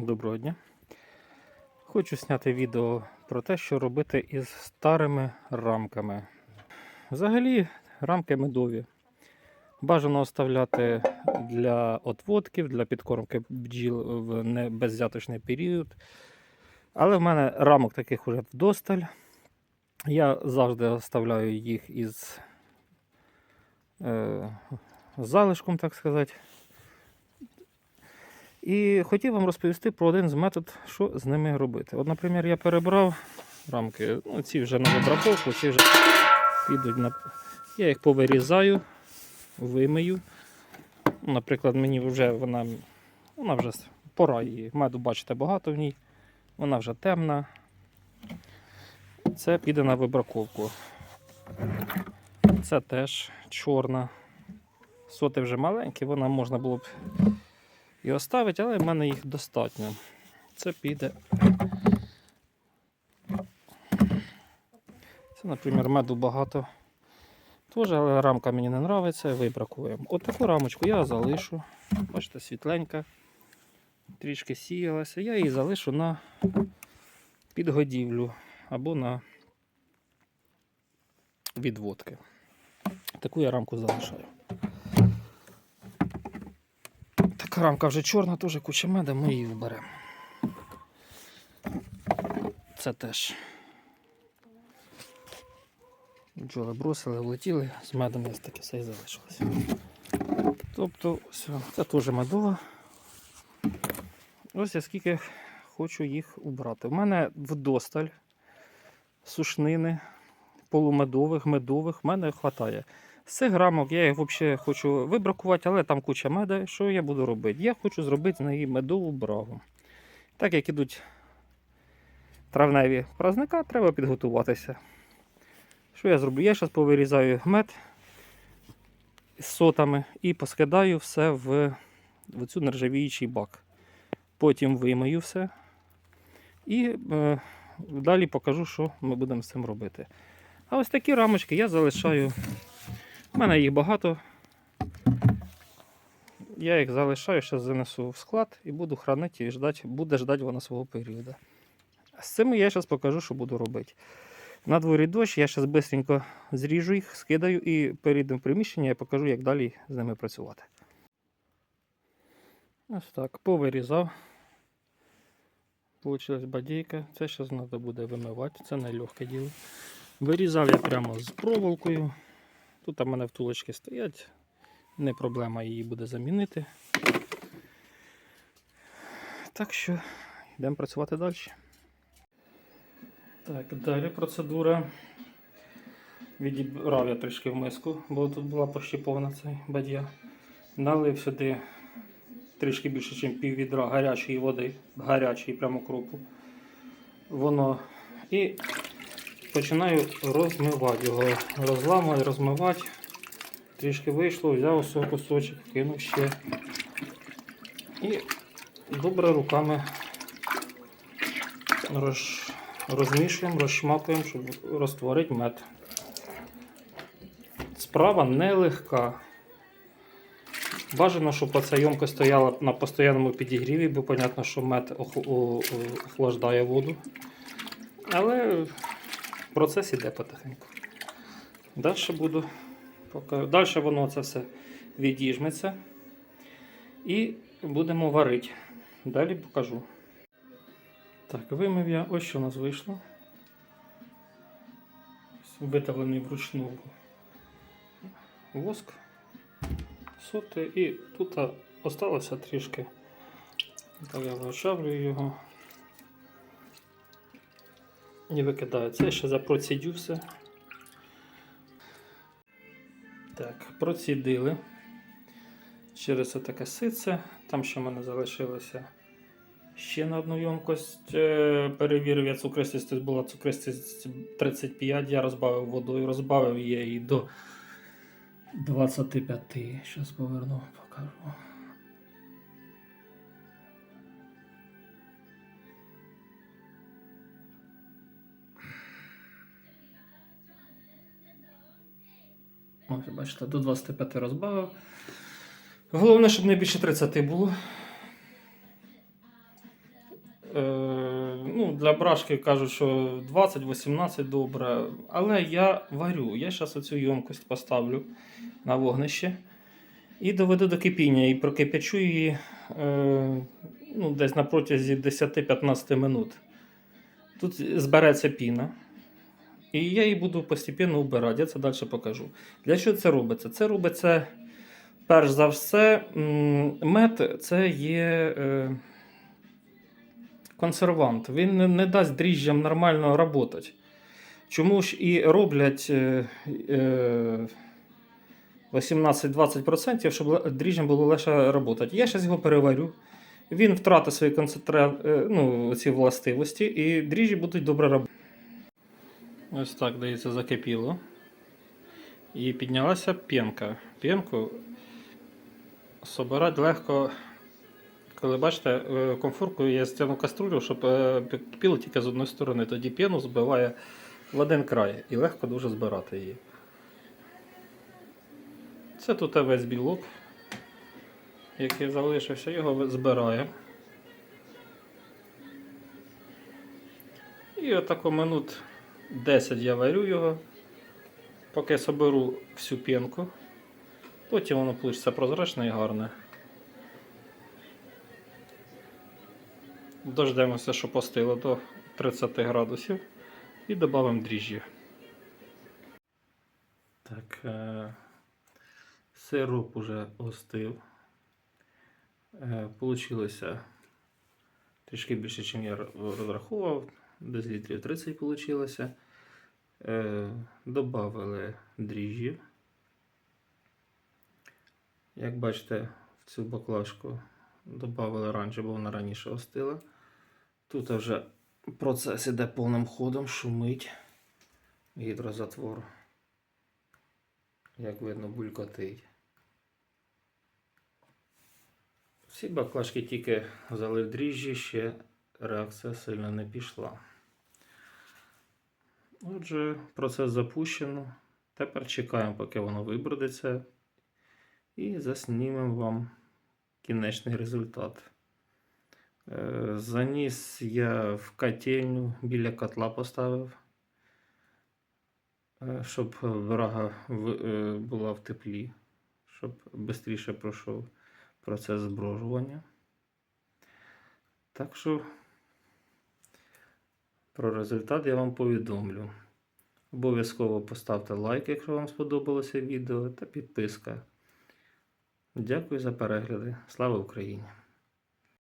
Доброго дня. Хочу зняти відео про те, що робити із старими рамками. Взагалі, рамки медові. Бажано оставляти для отводків, для підкормки бджіл в беззяточний період. Але в мене рамок таких уже вдосталь. Я завжди оставляю їх із е, залишком, так сказати. І хотів вам розповісти про один з метод, що з ними робити. От, наприклад, я перебрав рамки, ну, ці вже на обработку, ці вже підуть на. Я їх повирізаю, вимию. Наприклад, мені вже вона, вона вже пора її. Меду, бачите, багато в ній. Вона вже темна. Це піде на вибраковку. Це теж чорна. Соти вже маленькі, вона можна було б і оставити, але в мене їх достатньо. Це піде. Це, наприклад, меду багато. Теж, але рамка мені не подобається, вибракуємо. От таку рамочку я залишу. Бачите, світленька. Трішки сіялася. Я її залишу на підгодівлю або на відводки. Таку я рамку залишаю. Рамка вже чорна, теж куча меда, ми її вберемо. Це теж. Бджоли бросили, влетіли, з медом ось таке все і залишилося. Тобто, все, це теж медова. Ось я скільки хочу їх убрати. У мене вдосталь сушнини, полумедових, медових, в мене вистачає. Цих грамок я їх взагалі хочу вибракувати, але там куча меда. Що я буду робити? Я хочу зробити з неї медову брагу. Так як ідуть травневі праздника, треба підготуватися. Що я зроблю? Я зараз повирізаю мед з сотами і поскидаю все в, в цю нержавіючий бак. Потім вимию все. І е, далі покажу, що ми будемо з цим робити. А ось такі рамочки я залишаю. У мене їх багато. Я їх залишаю, зараз занесу в склад і буду хранити і ждати, буде ждати вона свого періоду. З цим я зараз покажу, що буду робити. На дворі дощ, я зараз швидко зріжу їх, скидаю і перейдемо в приміщення, я покажу, як далі з ними працювати. Ось так, повирізав. Получилась бадійка. Це зараз треба буде вимивати, це нелегке діло. Вирізав я прямо з проволокою. Тут у мене втулочки стоять, не проблема її буде замінити. Так що йдемо працювати далі. Так, далі процедура. Відібрав я трішки в миску, бо тут була почти повна цей бадья. Налив сюди трішки більше, ніж пів відра гарячої води, гарячої прямо кропу. Воно і починаю розмивати його. Розламую, розмивати. Трішки вийшло, взяв ось кусочок, кинув ще. І добре руками роз, розмішуємо, розшмакуємо, щоб розтворити мед. Справа нелегка. Бажано, щоб оця йомка стояла на постійному підігріві, бо зрозуміло, що мед охлаждає воду. Але процес іде потихеньку. Далі буду. поки- Далі воно це все відіжметься. І будемо варити. Далі покажу. Так, вимив я. Ось що у нас вийшло. Витавлений вручну воск. Соти. І тут осталося трішки. Так я вичавлюю його. І викидаю. Це ще запроцідю все. Так, процідили. Через таке сице. Там ще в мене залишилося ще на одну ємкость. Е, Перевірив я цукристість. Тут була цукристість 35, я розбавив водою, розбавив її до 25. Зараз поверну, покажу. Ось, бачите, до 25 розбавив. Головне, щоб не більше 30 було. Е, ну, для брашки кажуть, що 20-18 добре. Але я варю. Я зараз оцю ємкость поставлю на вогнище і доведу до кипіння і прокипячу її е, ну, десь на протязі 10-15 минут. Тут збереться піна. І я її буду постійно убирати, я це далі покажу. Для чого це робиться? Це робиться, перш за все, мед це є е, консервант. Він не, дасть дріжджам нормально працювати. Чому ж і роблять е, е, 18-20%, щоб дріжджам було легше працювати. Я зараз його переварю. Він втратить свої концентра... е, ну, ці властивості, і дріжджі будуть добре працювати. Ось так, дається, закипіло. І піднялася п'янка. П'янку собирати легко, коли бачите, е, комфоркою я стягну каструлю, щоб е, кипіло тільки з одної сторони. Тоді п'яну збиває в один край і легко дуже збирати її. Це тут весь білок, який залишився, його збирає. І отако минут 10 я варю його, поки соберу всю пінку. Потім воно вийде прозрачне і гарне. Дождемося, що постило до 30 градусів і додамо дріжджі. Так, е- сироп уже остив. Е- Получилося трішки більше, ніж я розраховував. Десь літрів 30 вийшло. Е, добавили дріжджі. Як бачите, в цю баклажку додали раніше, бо вона раніше остила. Тут вже процес іде повним ходом, шумить гідрозатвор. Як видно, булькотить. Всі баклажки тільки залив дріжджі, ще реакція сильно не пішла. Отже, процес запущено. Тепер чекаємо, поки воно вибродиться, і заснімемо вам кінечний результат. Е, Заніс я в котельню біля котла поставив, е, щоб врага е, була в теплі, щоб швидше пройшов процес зброжування. Так що про результат я вам повідомлю. Обов'язково поставте лайк, якщо вам сподобалося відео, та підписка. Дякую за перегляди. Слава Україні!